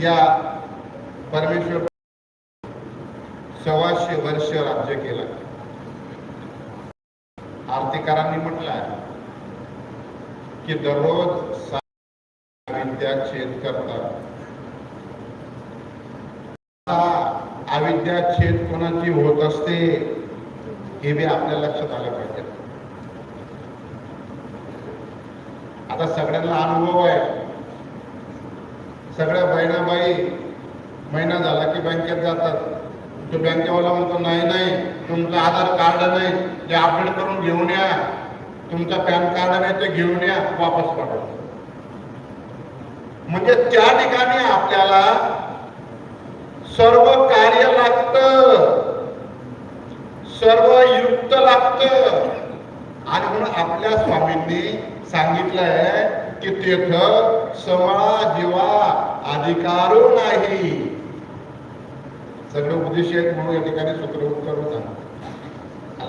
या परमेश्वर सव्वाशे वर्ष राज्य केलं. आरतीकारांनी म्हटलं की दररोज अविद्या छेद करतात. आता अविद्या छेद कोणाची होत असते हे बी आपल्या लक्षात आलं पाहिजे. आता सगळ्यांना अनुभव आहे. सगळ्या बहिणाबाई महिना झाला की बँकेत जातात. तो बँकेवाला म्हणतो नाही नाही तुमचं आधार कार्ड नाही ते अपडेट करून घेऊन या. तुमचं पॅन कार्ड नाही ते घेऊन या वापस पाठवा. म्हणजे त्या ठिकाणी आपल्याला सर्व कार्य लागत. सर्व युक्त लागतं. आणि म्हणून आपल्या स्वामींनी सांगितलंय की तेथ समळा जीवा अधिकारो नाही. सगळे उपदेश आहेत म्हणून या ठिकाणी सूत्र उत्तर होता.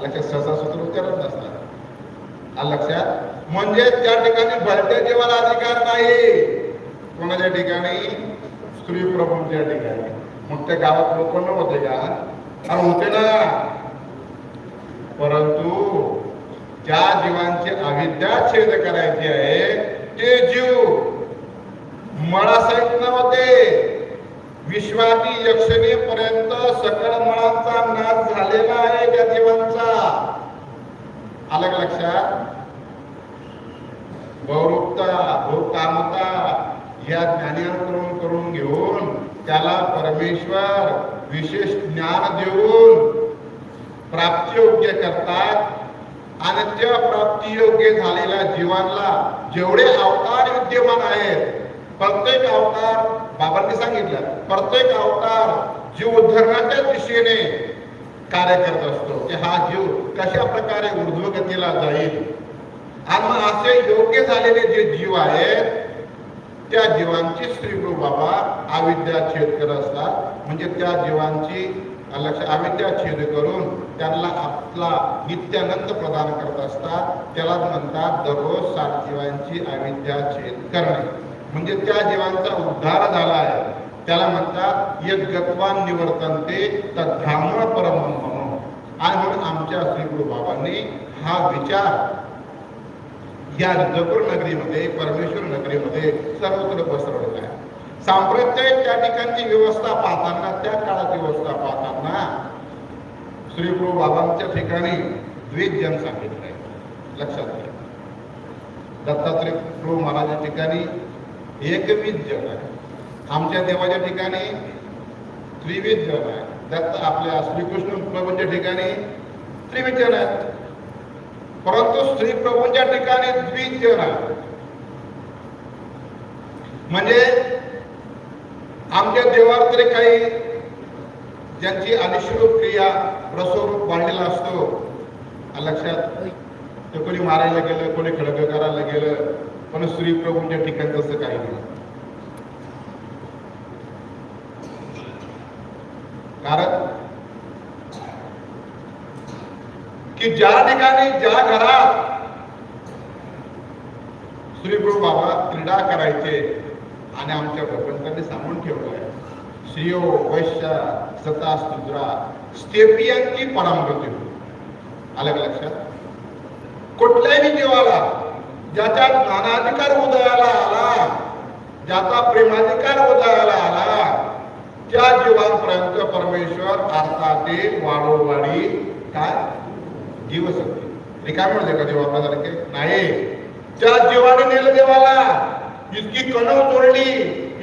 लक्षात सहसा सूत्र उत्तरच नसतात लक्षात म्हणजे त्या ठिकाणी भलत्या जीवाला अधिकार नाही. कोणाच्या ठिकाणी? स्त्री प्रभूंच्या ठिकाणी. मग त्या गावात लोक नव्हते का? अरे होते ना. परंतु ज्या जीवांची अविद्या छेद करायची आहे ते जीव मळासहित नव्हते. विश्वाती यक्षिणेपर्यंत सकळ मळांचा नाश झालेला आहे त्या जीवांचा. आलं का लक्षात? गौरवता भूकामता या ज्ञानानुकरण करून घेऊन त्याला परमेश्वर विशेष ज्ञान देऊन प्राप्तियोग्य करतात. आणि त्या प्राप्तियोग्य झालेल्या जीवांना जेवढे अवतार विद्यमान आहेत प्रत्येक अवतार बाबांनी सांगितलं प्रत्येक अवतार जीव उद्धरणाच्या दिशेने कार्य करत असतो. की हा जीव कशा प्रकारे ऊर्ध्वगतीला जाईल? आणि मग असे योग्य झालेले जे जीव आहेत त्या जीवांची श्री गुरु बाबा अविद्या छेद करत असतात. म्हणजे त्या जीवांची लक्ष अविद्या छेद करून त्यांना आपला नित्यानंद प्रदान करत असतात. त्याला म्हणतात दररोज सात जीवांची अविद्या छेद करणे. म्हणजे त्या जीवांचा उद्धार झाला आहे. त्याला म्हणतात एक गत्वान निवर्तन तर धामण परम म्हणून आणि म्हणून आमच्या श्री गुरु बाबांनी हा विचार या इंद्रपूर नगरीमध्ये परमेश्वर नगरीमध्ये सर्वत्र पसरवलेला आहे. सांप्रदायिक त्या ठिकाणची व्यवस्था पाहताना त्या काळाची व्यवस्था पाहताना श्री गुरु बाबांच्या ठिकाणी द्विजन सांगितलंय. लक्षात घ्या. दत्तात्रय प्रभू महाराजांच्या ठिकाणी एकवीस जन आहे. आमच्या देवाच्या ठिकाणी त्रिविध जन आहे. दत्त आपल्या श्रीकृष्ण प्रभूंच्या ठिकाणी त्रिविध जन आहेत परंतु श्री प्रभूंच्या ठिकाणी द्विजन आहे. म्हणजे आमच्या देवावर तरी काही ज्यांची अनिश्रूप क्रिया रसोरूप वाढलेला असतो. लक्षात? ते कोणी मारायला गेलं कोणी खडग करायला गेलं पण स्त्री प्रभूंच्या ठिकाणी तसं काही नाही. कारण की ज्या ठिकाणी ज्या घरात श्री गुरु बाबा क्रीडा करायचे आणि आमच्या भगवंताने सांगून ठेवलंय. श्रियो वैश्य सता स्तुद्रा स्टेपियांची परामृती आलं का लक्षात? कुठल्याही जीवाला ज्याच्या ज्ञानाधिकार उदयाला आला ज्याचा प्रेमाधिकार उदयाला आला त्या जीवांपर्यंत परमेश्वर अर्थातील वाढोवाढी काय जीवशक्ती. रिकामी म्हणजे का देवासारखे नाही. त्या जीवाने नेलं देवाला इतकी कणव तोडली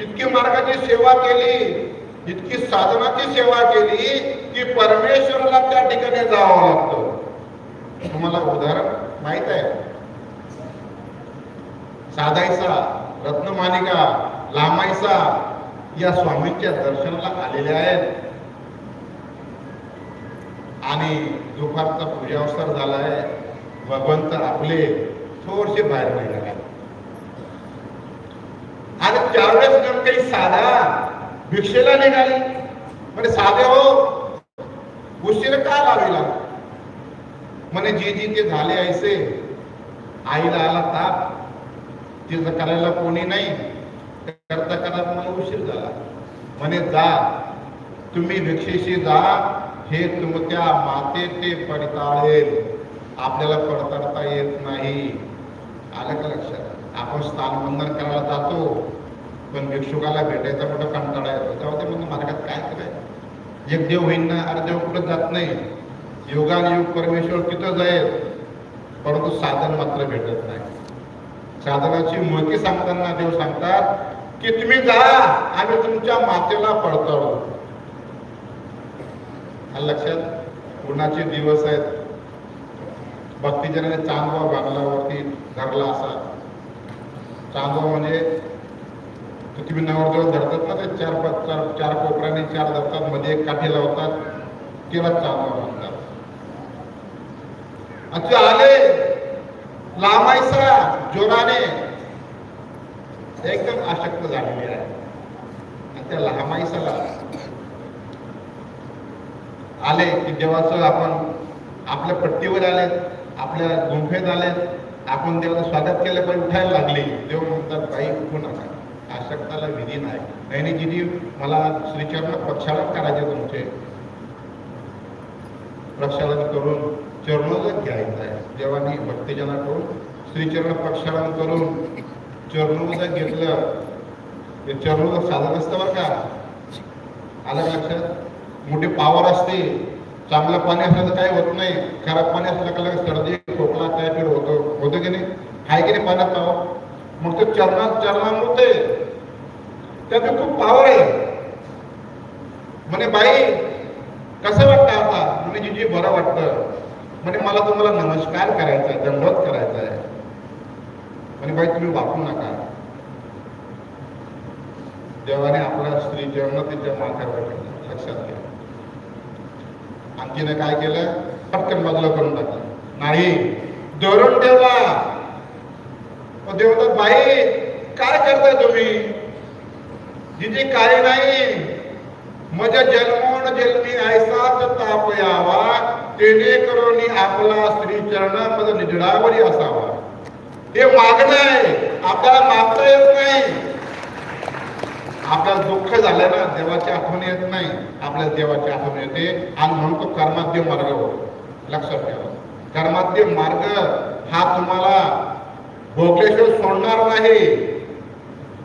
इतकी मार्गाची सेवा केली इतकी साधनाची सेवा केली की परमेश्वराला त्या ठिकाणी जावं लागतं. तुम्हाला उदाहरण माहीत आहे? साधायचा रत्नमालिका लामायचा या स्वामींच्या दर्शनाला आलेल्या आहेत. आणि दुपारचा पूजावसर झालाय भगवंत आपले थोडसे बाहेर निघाले आणि त्यावेळेस नेमके साधा भिक्षेला निघाली. म्हणजे साधे हो उशीर का लाविला? म्हणे जे जे ते झाले ऐसे आईला आला ताप. तिचं करायला कोणी नाही. करता करता मला उशीर झाला. म्हणे जा तुम्ही भिक्षेशी जा. हे तुमच्या माते ते पडताळेल. आपल्याला पडताळता येत नाही. आलं का लक्षात? आपण स्थानबंधन करायला जातो पण भिक्षुकाला भेटायचा मोठा कंटाळा येतो. तेव्हा ते म्हणून मार्गात काय करायचं एक देव होईन ना अरे देव कुठं जात नाही. योगान युग परमेश्वर तिथं जाईल परंतु साधन मात्र भेटत नाही. साधनाची मुळकी सांगताना देव सांगतात की तुम्ही जा आम्ही तुमच्या मातेला पडताळू लक्षात उन्हाचे दिवस आहेत. भक्तीजनाने चांदवा बांगलावरती धरला असा चांदवा म्हणजे तुम्ही नवरदेव धरतात ना ते चार पाच चार चार कोपऱ्याने चार धरतात मध्ये एक काठी लावतात तेव्हा चांदवा बांधतात आणि ते आले लांबायचा जोराने. एकदम आशक्त झालेली आहे. आणि त्या लहामाईसाला आले की देवाचं आपण आपल्या पट्टीवर आले आपल्या गुंफेत आले आपण त्याला स्वागत केलं पण उठायला लागले. देव म्हणतात बाई उठू नका. आसक्ताला विधी नाही. नाही नाही मला श्रीचरण प्रक्षालन करायचे तुमचे. प्रक्षालन करून चरणोदक घ्यायचं आहे. देवानी भक्तजनाकडून श्रीचरण प्रक्षालन करून चरणोदक घेतलं. ते चरणोदक साधन असतं बरं का. आलं लक्षात? मोठी पावर असते. चांगलं पाणी असलं तर काही होत नाही. खराब पाणी असलं का लगेच सर्दी खोकला काय आहे की नाही पाण्यात पावर मग ते चरणात चरणामृत त्यात खूप पावर आहे. म्हणे बाई कसं वाटतं आता? म्हणे जिजी बरं वाटतं. म्हणे मला तुम्हाला नमस्कार करायचा आहे दंडवत करायचा आहे. म्हणे बाई तुम्ही वापरू नका. देवाने आपल्या स्त्री जेवण तिच्या माथ्यावर लक्षात घ्या. आणि काय केलं? पटकन बाजूला करून टाकलं. नाही धरून ठेवा. मग देव म्हणतात, बाई काय करताय तुम्ही? जिथे काही नाही मजा जन्मोन जन्मी ऐसाच ताप यावा तेने करून आपला स्त्री चरणामध्ये निजडावरी असावा. हे मागणं आहे आपल्याला मागता येत नाही. आपल्याला दुःख झालं ना देवाची आठवण येत नाही. आपल्याला देवाची आठवण येते. आणि म्हणून तो कर्माद्य मार्ग होतो. लक्षात ठेवा. कर्माद्य मार्ग हा तुम्हाला भोकेश्वर सोडणार नाही.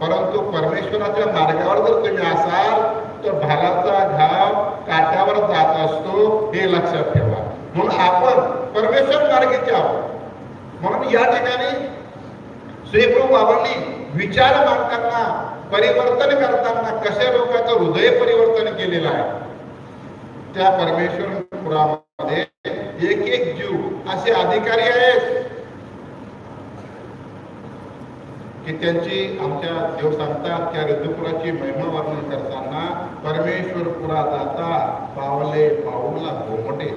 परंतु परमेश्वराच्या मार्गावर जर तुम्ही असाल तर भालाचा घाव काट्यावर जात असतो हे लक्षात ठेवा. म्हणून आपण परमेश्वर मार्गीचे आहोत. म्हणून या ठिकाणी श्रीप्रभू बाबांनी विचार मांडताना परिवर्तन करताना कशा लोकांचं हृदय परिवर्तन केलेलं आहे? त्या परमेश्वर पुरामध्ये एक एक जीव असे अधिकारी आहेत. की त्यांची आमच्या देव सांगतात त्या ऋतुपुराची महिमा वर्णन करताना परमेश्वर पुरा जाता पावले पाऊला घोमटे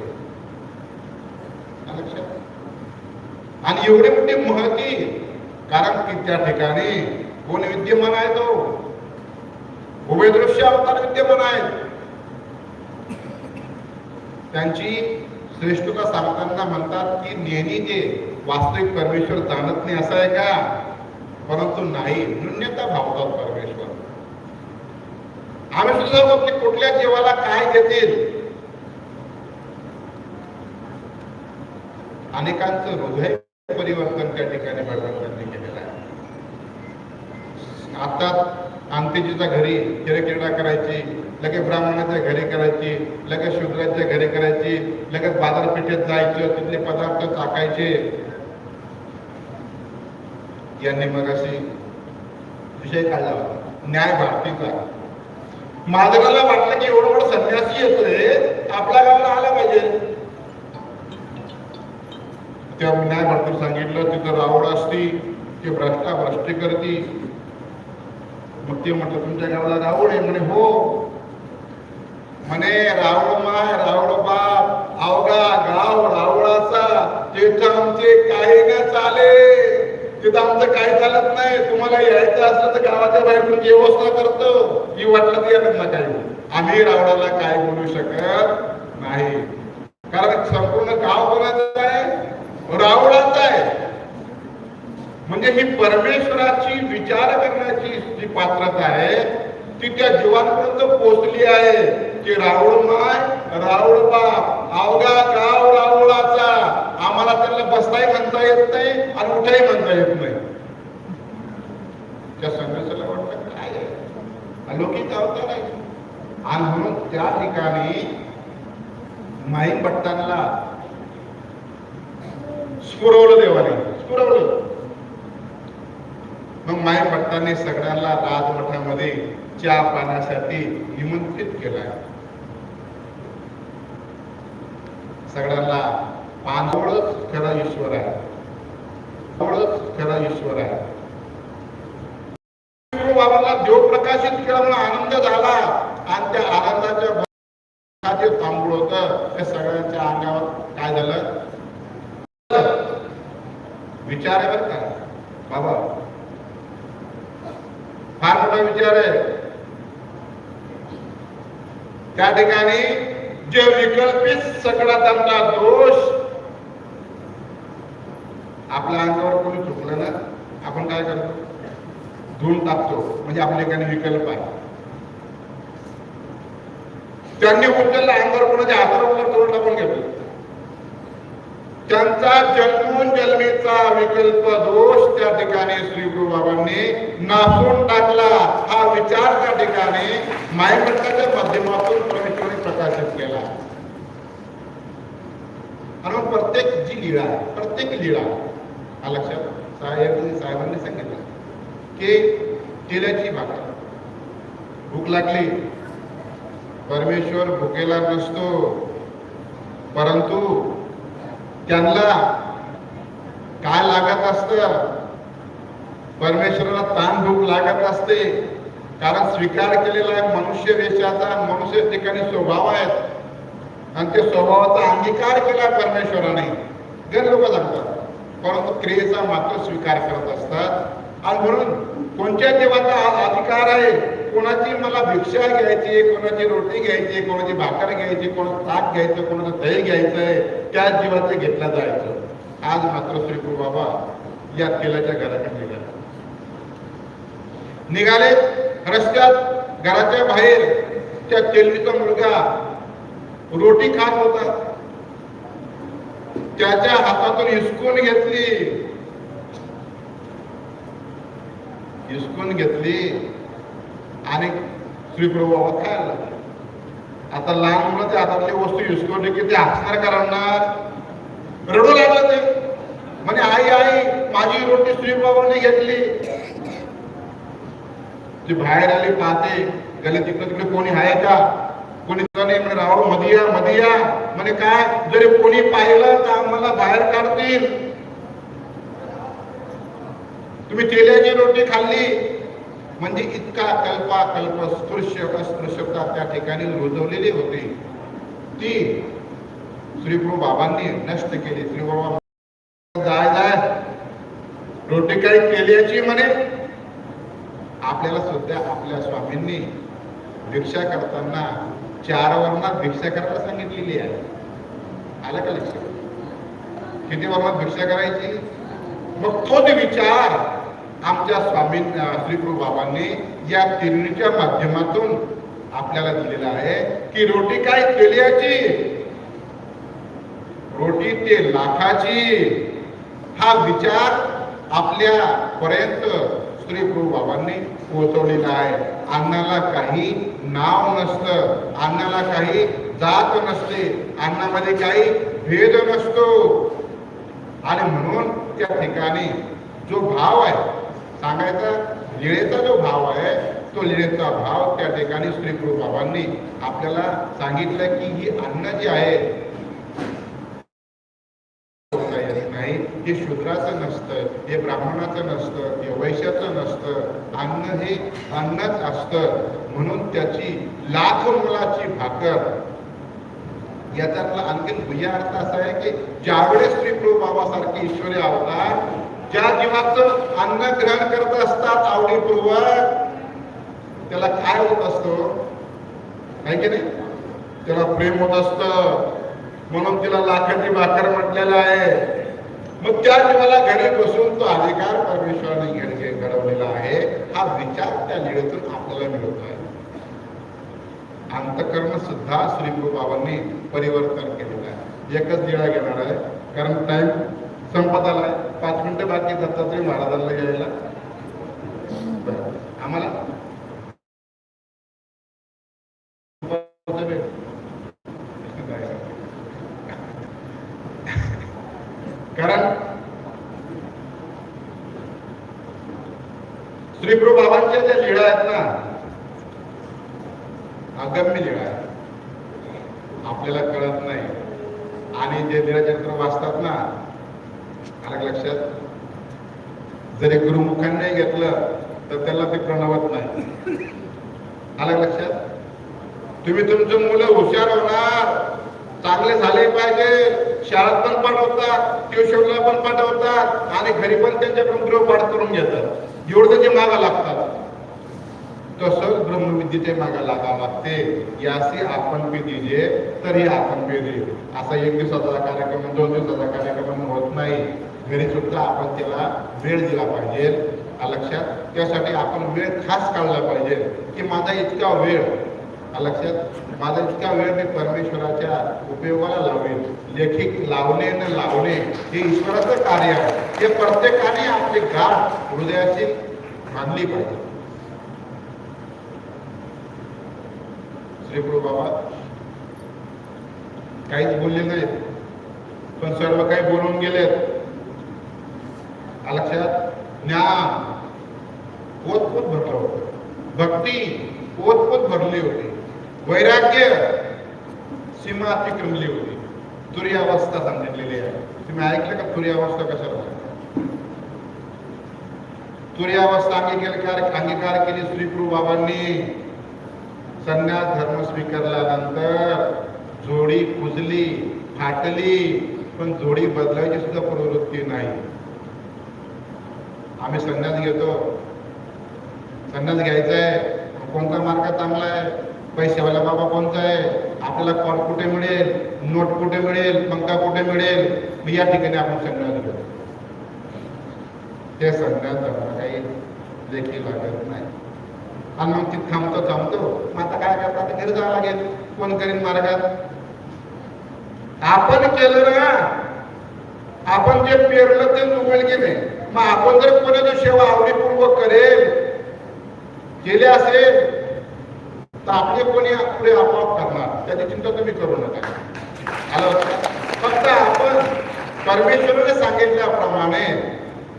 आणि एवढे मोठे महती कारण की त्या ठिकाणी कोण विद्यमान आहे तो? उभे दृश्य अवतार विद्यमान आहेत. त्यांची श्रेष्ठता सांगताना म्हणतात की नेहमी ते वास्तविक परमेश्वर जाणत नाही. असं आहे का? परंतु नाही न्यून्यता भावतात परमेश्वर. आम्ही सुद्धा बघतो कुठल्या जीवाला काय देतील? अनेकांचं हृदय परिवर्तन त्या ठिकाणी भगवंतांनी केलेलं आहे. आता अंत्यजीच्या घरी किरकिरडा करायची लगेच ब्राह्मणाच्या घरी करायची लगेच शूद्राच्या घरी करायची लगेच बाजारपेठेत जायचं तिथले पदार्थ टाकायचे. यांनी मग अशी विषय काढला होता. न्याय भारतीचा महाजनाला वाटलं की एवढं मोठं संन्यासी येतोय आपल्या गावाला आला पाहिजे. त्या न्याय भारती सांगितलं तिथं रावड असती ते भ्रष्टा भ्रष्टी करती. मग ते म्हटलं तुमच्या गावाला रावड आहे. म्हणे हो. म्हणे रावड माय रावड बाप अवघा गाव रावळाचा तिथं आमचे काही न चाले तिथं आमचं काही चालत नाही. तुम्हाला यायचं असलं तर गावाच्या बाहेरून व्यवस्था करतो. ही वाटलं तर येतात ना काही. आम्ही रावणाला काय बोलू शकत नाही. कारण संपूर्ण गाव कोणाचं आहे? रावणाचं आहे. म्हणजे ही परमेश्वराची विचार करण्याची जी पात्रता आहे ती त्या जीवांपर्यंत पोहोचली आहे. की रावळ माय रावळ बाप अवघा गाव रावळाचा आम्हाला त्यांना बसताही म्हणता येत नाही आणि उठाही म्हणता येत नाही. त्या संघर्षाला वाटत काय अलौकिक अवतार आहे. आणि म्हणून त्या ठिकाणी माईक भट्टांना स्फुरवलं देवाने स्फुरवलं. मग माई भट्टाने सगळ्यांना राजमठामध्ये चहा पाण्यासाठी निमंत्रित केलाय सगळ्यांना पानवळच खरा ईश्वर आहे. ओळख खरा ईश्वर आहे. बाबाला देव प्रकाशित केल्यामुळे आनंद झाला. आणि त्या आनंदाच्या जे तांबूळ होत. त्या सगळ्यांच्या अंगावर काय झालं? विचार आहे बरं का? बाबा फार मोठा विचार आहे. त्या ठिकाणी जे विकल्पित सकडातांचा दोष आपल्या अंगावर कोणी चुकलं ना आपण काय करतो? धुवून टाकतो म्हणजे आपल्या काही विकल्प आहे. त्यांनी उचलला अंगावर कोणाच्या हातावर तोड टाकून घेतलं त्यांचा जन्मून जन्मीचा विकल्प दोष त्या ठिकाणी श्री गुरु बाबांनी नासून टाकला. हा विचार त्या ठिकाणी मायमंत्राच्या माध्यमातून प्रवेश प्रकाशित केला. आणि प्रत्येक जी लीळा आहे, प्रत्येक लीळा हा लक्षात साहेब साहेबांनी सांगितलं की तेलाची भाकर भूक लागली. परमेश्वर भुकेला नसतो. परंतु त्यांना काय लागत असत? परमेश्वराला ताण भूक लागत असते. कारण स्वीकार केलेला आहे मनुष्य वेशाचा मनुष्य ठिकाणी स्वभाव आहेत. आणि ते स्वभावाचा अंगीकार केला परमेश्वराने. गैर लोक सांगतात. परंतु क्रियेचा मात्र स्वीकार करत असतात. आणि म्हणून कोणत्या देवाचा अधिकार आहे? कोणाची मला भिक्षा घ्यायची कोणाची रोटी घ्यायची कोणाची भाकर घ्यायची कोणाचं ताक घ्यायचं कोणाचं दही घ्यायचंय त्याच जीवाचं घेतलं जायचं. आज मात्र श्री बाबा या तेलाच्या घराकडे निघाले. निघाले. रस्त्यात घराच्या बाहेर त्या तेलबीचा मुलगा रोटी खात होता. त्याच्या हातातून हिसकून घेतली. हिसकून घेतली आणि श्रीप्रभू बाबा खायला लागले. आता लहान मुलं त्या हातातली वस्तू हिसकवली की ते हसणार करणार. रडू लागलं ते. म्हणजे आई आई माझी रोटी श्रीप्रभाने घेतली. ती बाहेर आली पाहते गेले तिकडे तिकडे कोणी आहे का? कोणी नाही म्हणे रावमध्ये या मध्ये. या म्हणे काय? जरी कोणी पाहिलं तर आम्हाला बाहेर काढतील. तुम्ही तेल्याची रोटी खाल्ली. म्हणजे इतका कल्पा कल्प स्पृश्य अस्पृश्यता त्या ठिकाणी रुजवलेली होती. ती श्रीप्रभू बाबांनी नष्ट केली. श्री बाबा जाय जाय. रोटी काही केल्याची म्हणे आपल्याला सुद्धा आपल्या स्वामींनी भिक्षा करताना चार वर्णात भिक्षा करायला सांगितलेली आहे. आलं का लक्षात? किती वर्णात भिक्षा करायची? मग तोच विचार आमच्या स्वामी श्री बाबांनी या तिरणीच्या माध्यमातून आपल्याला दिलेला आहे की रोटी काय केल्याची रोटी ते लाखाची. हा विचार आपल्या पर्यंत श्री गुरु बाबांनी पोहोचवलेला आहे. अन्नाला काही नाव नसतं. अन्नाला काही जात नसते. अन्नामध्ये काही भेद नसतो. आणि म्हणून त्या ठिकाणी जो भाव आहे सांगायचा लिळेचा जो भाव आहे तो लिळेचा भाव त्या ठिकाणी श्री गुरु बाबांनी आपल्याला सांगितलं की ही अन्न जी आहे हे शूद्राचं नसतं हे ब्राह्मणाचं नसतं हे वैश्याचं नसतं अन्न हे अन्नच असतं. म्हणून त्याची लाख मुलाची भाकर. याच्यातला आणखीन भुया अर्थ असा आहे की ज्यावेळेस श्रीप्रभू बाबासारखे ईश्वरी अवतार ज्या जीवाचं अन्न ग्रहण करत असतात आवडीपूर्वक त्याला काय होत असत? नाही की नाही? त्याला प्रेम होत असतं. म्हणून तिला लाखाची भाकर म्हटलेलं आहे. मग त्या जीवाला घरी बसून तो अधिकार परमेश्वराने घडके घडवलेला आहे हा विचार त्या लिळेतून आपल्याला मिळत आहे. अंतकरण सुद्धा श्री बाबांनी परिवर्तन केलेलं आहे. एकच निळा घेणार आहे. कारण टाइम संपत आलाय पाच मिनिटं बाकी दत्तात्रय महाराजांना यायला आम्हाला कारण श्रीप्रभू बाबांच्या ज्या लीळा आहेत ना अगम्य लीळा आहेत. आपल्याला कळत नाही. आणि जे लीळाचरित्र वाचतात ना आलं लक्षात जरी गुरुमुखांनी घेतलं तर त्याला ते प्रणवत नाही. आलं लक्षात तुम्ही तुमचं मुलं हुशार होणार. चांगले झाले पाहिजे. शाळेत पण पाठवतात ट्युशनला पण पाठवतात आणि घरी पण त्यांच्याकडून गृहपाठ करून घेतात. एवढं त्याचे मागा लागतात. तसंच ब्रह्मविद्येचे मागा लागावं लागते. याशी आपण पे जे तरी आपण पे दे असा एक दिवसाचा कार्यक्रम दोन दिवसाचा कार्यक्रम होत नाही. घरी सुद्धा आपण त्याला वेळ दिला पाहिजे. आ लक्षात? त्यासाठी आपण वेळ खास काढला पाहिजे की माझा इतका वेळ लक्षात? माझा इतका वेळ मी परमेश्वराच्या उपयोगाला लावेल. लेखिक लावणे न लावणे हे ईश्वराचं कार्य आहे. हे प्रत्येकाने आपली गाठ हृदयाची मानली पाहिजे. श्री गुरु बाबा काहीच बोलले नाहीत पण सर्व काही बोलून गेलेत. लक्षात ज्ञान पोत भरलं होतं. भक्ती पोत भरली होती. वैराग्य सीमा अतिक्रमली होती. तुर्यावस्था सांगितलेली आहे. तुम्ही ऐकलं का तुर्यावस्था अवस्था कशाला तुरी अंगीकार अंगीकार केली श्री बाबांनी. संन्यास धर्म स्वीकारल्यानंतर जोडी कुजली फाटली पण जोडी बदलायची सुद्धा प्रवृत्ती नाही. आम्ही संन्यास घेतो. संन्यास घ्यायचा आहे कोणता मार्ग चांगला आहे? पैसेवाला बाबा कोणता आहे? आपल्याला कॉल कुठे मिळेल? नोट कुठे मिळेल? पंखा कुठे मिळेल? मी या ठिकाणी आपण संन्यास घेतो ते संन्यास काही देखील लागत नाही. आणि मग तिथे थांबतो थांबतो. मग आता काय करतात? आता घरी जावं लागेल. कोण करीन मार्गात? आपण केलं ना. आपण जे पेरलं ते उगवेल गेले मग आपण जर कोणाची सेवा आवडीपूर्वक करेल केले असेल तर आपले कोणी पुढे आपोआप करणार त्याची चिंता तुम्ही करू नका. आलं? फक्त आपण परमेश्वराने सांगितल्याप्रमाणे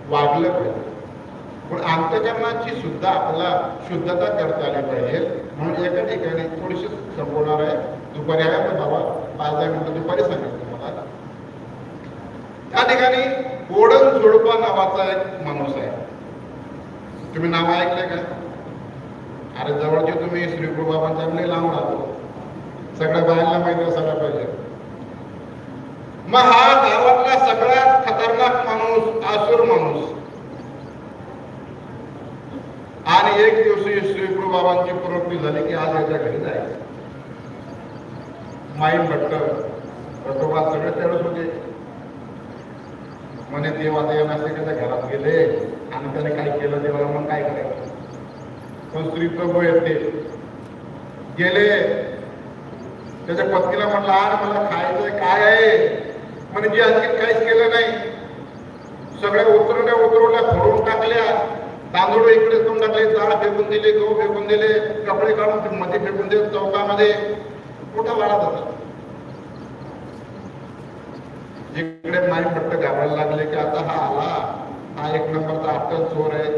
वागलं पाहिजे. पण अंतकरणाची सुद्धा आपल्याला शुद्धता करता आली पाहिजे. म्हणून एका ठिकाणी थोडीशी संपवणार आहे. दुपारी आहे पण बाबा? पाच दहा मिनिटं दुपारी सांगितलं मला. त्या ठिकाणी ओडन जोडपा नावाचा एक माणूस आहे. तुम्ही नाव ऐकलं का? अरे जवळचे तुम्ही श्रीप्रभू बाबांच्या लय लांब राहतो. सगळ्या बायांना माहिती असायला पाहिजे. मग हा गावातला सगळ्यात खतरनाक माणूस आसुर माणूस. आणि एक दिवशी श्रीप्रभू बाबांची प्रवृत्ती झाली की आज याच्या घरी जायचं. माई भट्ट भट्टोबा सगळे तेवढंच होते. म्हणे देवा देव नसते त्याच्या घरात गेले आणि त्याने काय केलं देवाला मग काय करायचं? संस्कृती प्रभू येते. गेले. त्याच्या पत्नीला म्हटलं आर मला खायचंय काय आहे? म्हणजे आणखी काहीच केलं नाही. सगळ्या उतरवल्या उतरवल्या फोडून टाकल्या. तांदूळ इकडे करून टाकले डाळ फेकून दिले गहू फेकून दिले कपडे काढून मध्ये फेकून दिले चौकामध्ये. कुठं वाढत होता इकडे नाही पट्ट घाबरायला लागले की आता हा आला. हा एक नंबरचा आठ चोर आहे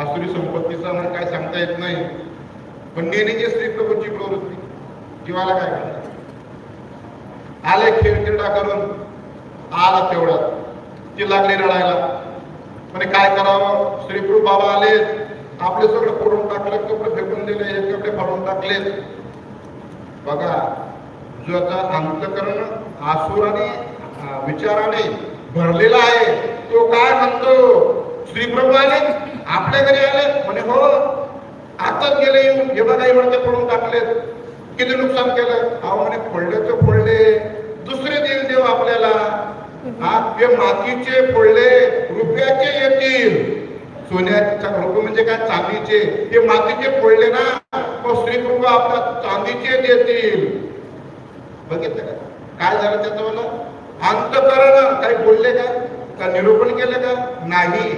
आसुरी संपत्तीचा करता येत नाही. पण नेण्याची स्त्री प्रभूंची प्रवृत्ती जीवाला काय करणार आले खेळ क्रीडा करून आला तेवढ्यात ती लागली रडायला. म्हणे काय करावं? श्रीप्रभू बाबा आले आपले सगळं फोडून टाकले कपडे फेकून दिले हे कपडे फाडून टाकले. बघा जो आता अंतकरण आसुराने विचाराने भरलेला आहे तो काय म्हणतो? श्रीप्रभू आले आपल्या घरी आले. म्हणे हो आताच गेले येऊन हे नाही म्हणते पडून टाकलेत. किती नुकसान केलं? अहो म्हणे फोडले तर फोडले दुसरे देईल देव आपल्याला हा ते मातीचे फोडले रुपयाचे येतील. सोन्याच्या रुपये म्हणजे काय? चांदीचे. हे मातीचे फोडले ना मग श्रीकृपा आपल्या चांदीचे देतील. बघितलं का? काय झालं त्याचं मला अंतकरण. काही बोलले का? का निरूपण केलं का? नाही.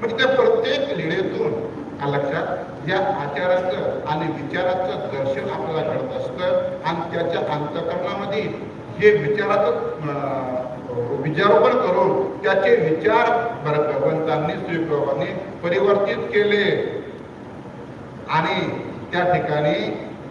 म्हणजे त्या प्रत्येक लिडेतून हा लक्षात? या आचाराचं आणि विचाराचं दर्शन आपल्याला घडत असतं आणि त्याच्या अंतकरणामध्ये हे विचाराचं विचारोपण करून त्याचे विचार भगवंतांनी श्रीप्रभाने परिवर्तित केले. आणि त्या ठिकाणी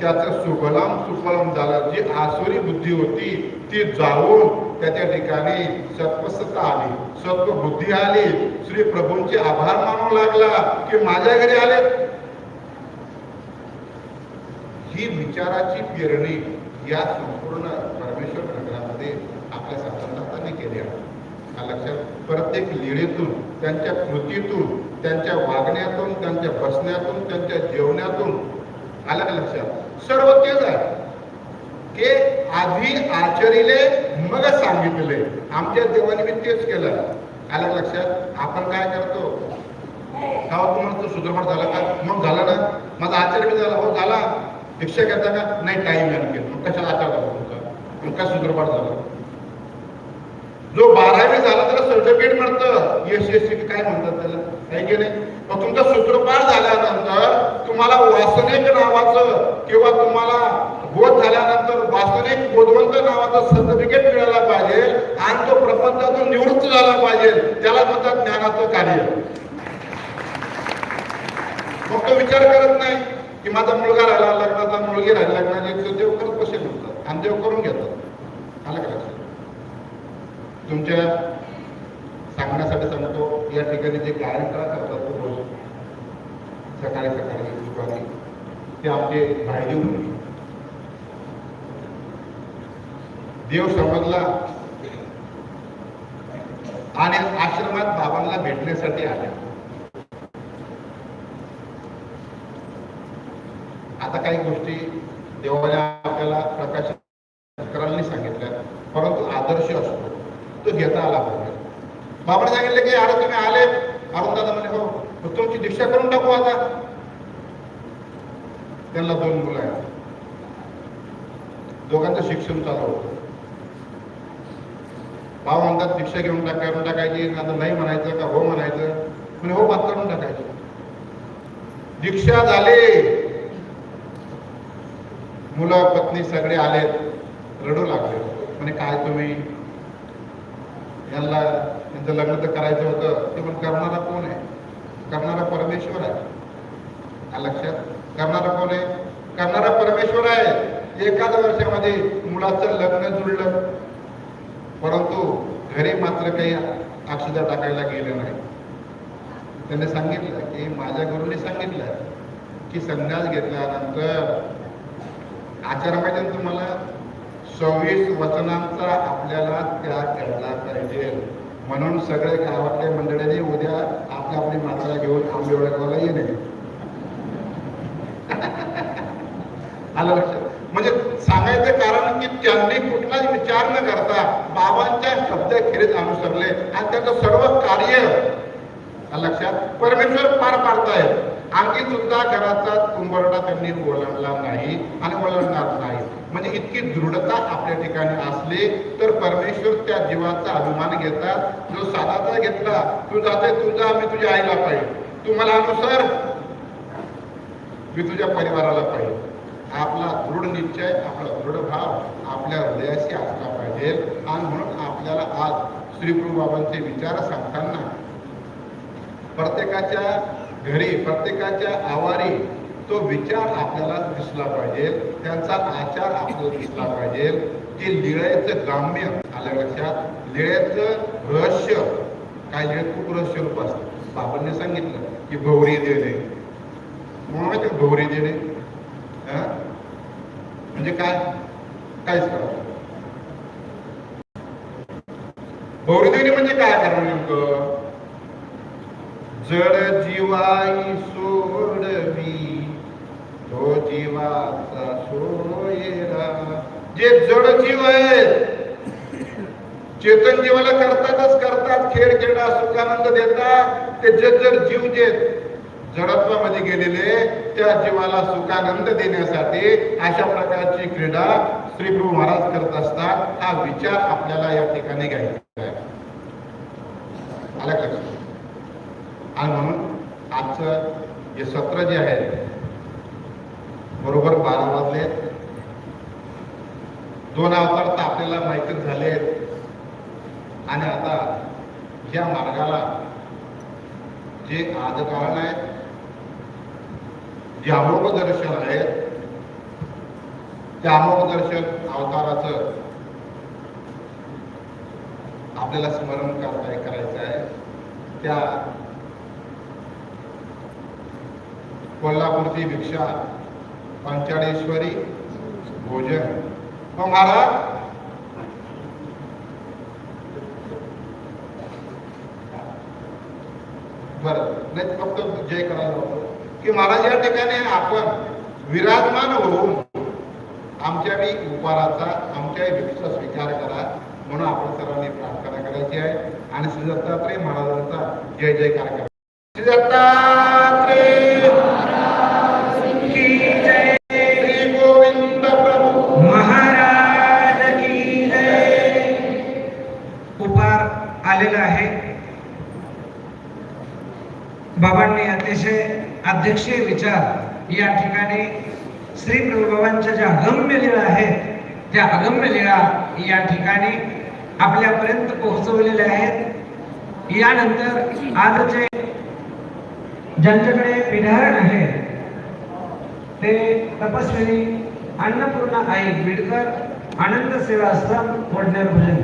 त्याचं सुफलम सुफलम झालं. जी आसुरी बुद्धी होती ती जाऊन त्याच्या ठिकाणी सत्वसता आली. सत्व बुद्धी आली. श्री प्रभूंचे आभार मानू लागला की माझ्या घरी आले. ही विचाराची पेरणी या संपूर्ण परमेश्वर नगरामध्ये आपल्या संतांनी केली आहे. हा लक्षात प्रत्येक लिळेतून त्यांच्या कृतीतून त्यांच्या वागण्यातून त्यांच्या बसण्यातून त्यांच्या जेवण्यातून आलं का लक्षात. सर्व तेच आहे. की आधी आचरिले मग सांगितले. आमच्या देवाने मी तेच केलं. आलं लक्षात? आपण काय करतो? गावात हो, तुम्हाला झाला का? मग झाला ना? माझा आचार्य झाला हो झाला. शिक्षक घेता का नाही टाईम आणखी कशाला आता तुमचा? मग काय झाला. जो बारावी झाला त्याला सर्टिफिकेट म्हणतं एस एस सी काय म्हणतात त्याला? आहे की नाही? मग तुमचा सूत्रपाठ झाल्यानंतर तुम्हाला वासनिक नावाचं किंवा तुम्हाला बोध झाल्यानंतर वासनिक बोधवंत नावाचं सर्टिफिकेट मिळायला पाहिजे आणि तो प्रपंचातून निवृत्त झाला पाहिजे. त्याला म्हणतात ज्ञानाचं कार्य. मग तो विचार करत नाही. की माझा मुलगा राहिला लग्नाचा मुलगी राहिला लग्नाचे देव करत कसे म्हणतात. आणि देव करून घेतात. आलं का लक्षात? तुमच्या सांगण्यासाठी सांगतो या ठिकाणी जे कार्यक्रम करतात तो रोज सकाळी सकाळी दुपारी ते आमचे भायदेव मुली देव समजला आणि आश्रमात बाबांना भेटण्यासाठी आल्या आता काही गोष्टी देवाने आपल्याला प्रकाश करायला सांगितल्या परंतु आदर्श असतो तो घेता आला पाहिजे. बाबाने सांगितलं की अरे तुम्ही आले. अरुण दादा म्हणे हो. तुमची दीक्षा करून टाकू आता. त्यांना दोन मुलं आहेत. दोघांचं शिक्षण चालू होतं. भाऊ म्हणतात दीक्षा घेऊन टाक करून टाकायची. नंतर नाही म्हणायचं का? हो म्हणायचं. म्हणजे हो बात करून टाकायची. दीक्षा झाले. ते सगळे आलेत रडू लागले. म्हणे काय तुम्ही? यांना यांचं लग्न तर करायचं होतं. ते पण करणारा कोण आहे? करणारा परमेश्वर आहे. लक्षात? करणारा कोण आहे? करणारा परमेश्वर आहे. एकाच वर्षामध्ये मुलाचं लग्न जुळलं परंतु घरी मात्र काही अक्षता टाकायला गेले नाही. त्यांनी सांगितलं की माझ्या गुरुने सांगितलं की संन्यास घेतल्यानंतर आचार्य माहिती तुम्हाला सव्वीस वचनांचा आपल्याला त्याग करायला पाहिजे. म्हणून सगळे गावातल्या मंडळीने उद्या आपल्या आपली मात्रा घेऊन आंबे ओळखवायला येणे. आलं लक्षात? म्हणजे सांगायचं कारण की त्यांनी कुठलाच विचार न करता बाबांच्या शब्दाखेरीज अनुसरले आणि त्याचं सर्व कार्य लक्षात? परमेश्वर पार पाडतायत. आणखी सुद्धा घराचा कुंभरडा त्यांनी ओलांडला नाही आणि ओलांडणार नाही. म्हणजे इतकी दृढता आपल्या ठिकाणी असली तर परमेश्वर त्या जीवाचा अभिमान घेतात. जो साधाचा घेतला तू जाते तुझा आम्ही तुझ्या आईला पाहिजे. तू मला अनुसार. मी तुझ्या परिवाराला पाहिजे. आपला दृढ निश्चय आपला दृढ भाव आपल्या हृदयाशी असला पाहिजे. आणि म्हणून आपल्याला आज श्रीप्रभू बाबांचे विचार सांगताना प्रत्येकाच्या घरी प्रत्येकाच्या आवारी तो विचार आपल्याला दिसला पाहिजे. त्यांचा आचार आपल्याला दिसला पाहिजे. की लिळ्याचं गाम्य आल्या लक्षात. लिळ्याचं रहस्य. काय लिळ्यात खूप रहस्य रूप असतं. बाबांनी सांगितलं की भवरी देणे. म्हणून ते? म्हणजे का देणे. म्हणजे काय? काहीच करावं भवरी देणे म्हणजे काय? करणं नेमकं? जड जीवाई सोडवी तो जीवाचा सोयरा. जे जड जीव आहेत चेतन जीवाला करतातच करतात खेळ खेळा सुखानंद देतात. ते जर जीव जे जडत्वामध्ये गेलेले त्या जीवाला सुखानंद देण्यासाठी अशा प्रकारची क्रीडा श्री गुरु महाराज करत असतात. हा विचार आपल्याला या ठिकाणी घ्यायचा आहे. आला का? आणि म्हणून आजचं जे सत्र जे आहे बरोबर बारा वाजले दोन अवतार तर आपल्याला माहितीच झाले. आणि आता या मार्गाला जे आजकारण आहे जे अमोघदर्शन आहे त्या अमोघ अवताराच अवताराचं आपल्याला स्मरण करता करायचं आहे. त्या कोल्हापूरची भिक्षा पंचाळेश्वरी भोजन. हो महाराज? बर नाही फक्त जय करायला की महाराज या ठिकाणी आपण विराजमान होऊन आमच्या बी उपहाराचा आमच्या भिक्षा स्वीकार करा म्हणून आपण सर्वांनी प्रार्थना करायची आहे. आणि श्री दत्तात्रय महाराजांचा जय जयकार करा. श्री दत्ता आपल्यापर्यंत पोहोचवलेले आहेत. यानंतर आजचे ज्यांच्याकडे विधारण आहे ते तपस्विनी अन्नपूर्णा आई बिडकर आनंद सेवाश्रम वडनेर भजन.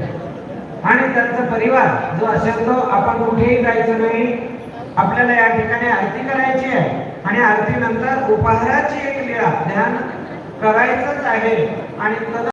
आणि त्यांचा परिवार जो असेल तो आपण कुठेही जायचं नाही. आपल्याला या ठिकाणी आरती करायची आहे. आणि आरतीनंतर उपहाराची एक लीळा ध्यान करायचंच आहे. आणि